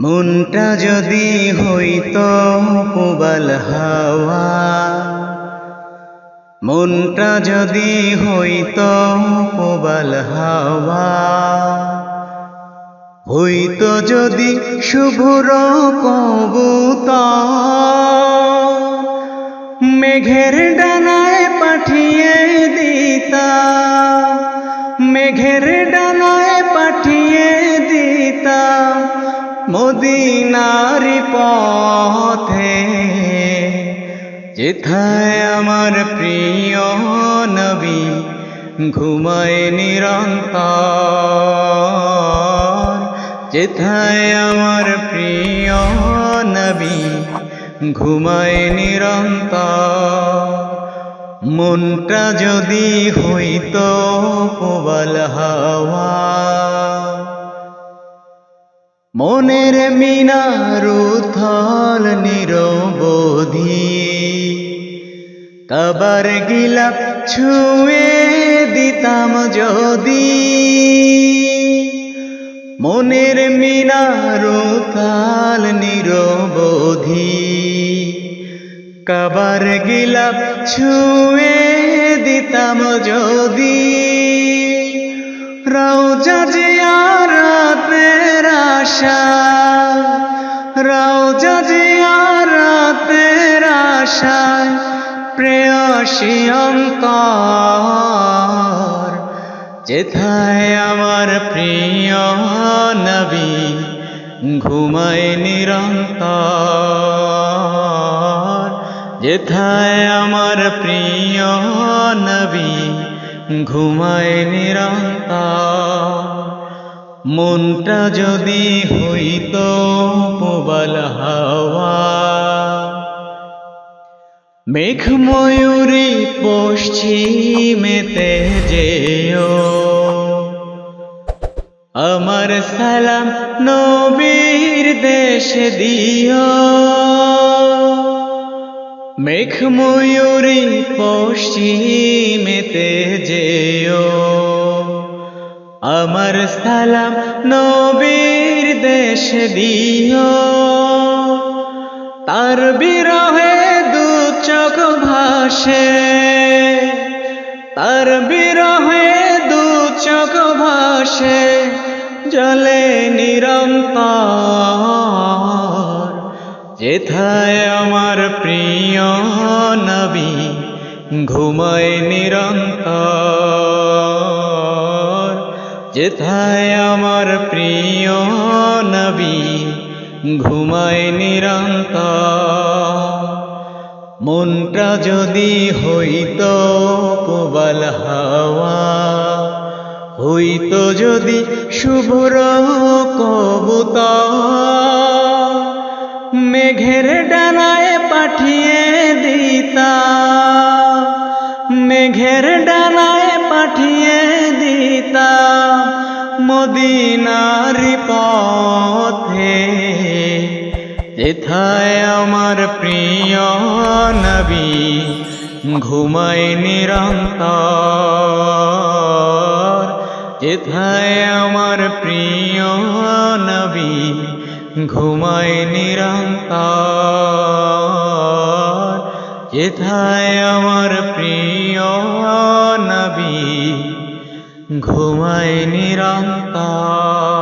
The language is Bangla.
মনটা যদি হইতো পুবাল হাওয়া মনটা যদি হইতো পুবাল হাওয়া হইতো যদি শুভ্র কবুতর মদিনারি পথে, যেথায় আমার প্রিয় নবী ঘুমায় নিরন্তর, যেথায় আমার প্রিয় নবী ঘুমায় নিরন্তর। মনটা যদি হইতো প্রবল কাবার গিলা ছুঁয়ে দিতাম যদি মনের মিনার উথল নিরবধি। কাবার গিলা ছুঁয়ে দিতাম যদি রৌজা জিয়ারতের আশা রৌজা জিয়ারতের আশায় প্রেয়সী যেথায় আমার প্রিয় নবী ঘুমায় নিরন্তর, যেথায় আমার প্রিয় নবী ঘুমায় নিরন্তর। মনটা যদি হইতো প্রবল হাওয়া মেঘ ময়ূরী পশ্চিমেতে যেও। আমার সালাম নবীর দেশ দিও। মেঘ ময়ূরী পশ্চিমেতে যেও। আমার সালাম নবীর দেশ দিও। তার বিরহে চোখ ভাসে, তার বিরহে দু চোখ ভাসে, জলে নিরন্তর। যেথায় আমার প্রিয় নবী, ঘুমায় নিরন্তর। যেথায় আমার প্রিয় নবী, ঘুমায় নিরন্তর। মনটা যদি হইত প্রবল হাওয়া, হইত যদি শুভ্র কবুতর, মেঘের ডানায় পাঠিয়ে দিতা, মেঘের ডানায় পাঠিয়ে দিতা মদিনারি পথে। যেথায় আমার প্রিয় নবী ঘুমায় নিরন্তর। যেথায় আমার প্রিয় নবী, ঘুমায় নিরন্তর। যেথায় আমার প্রিয় নবী, ঘুমায় নিরন্তর।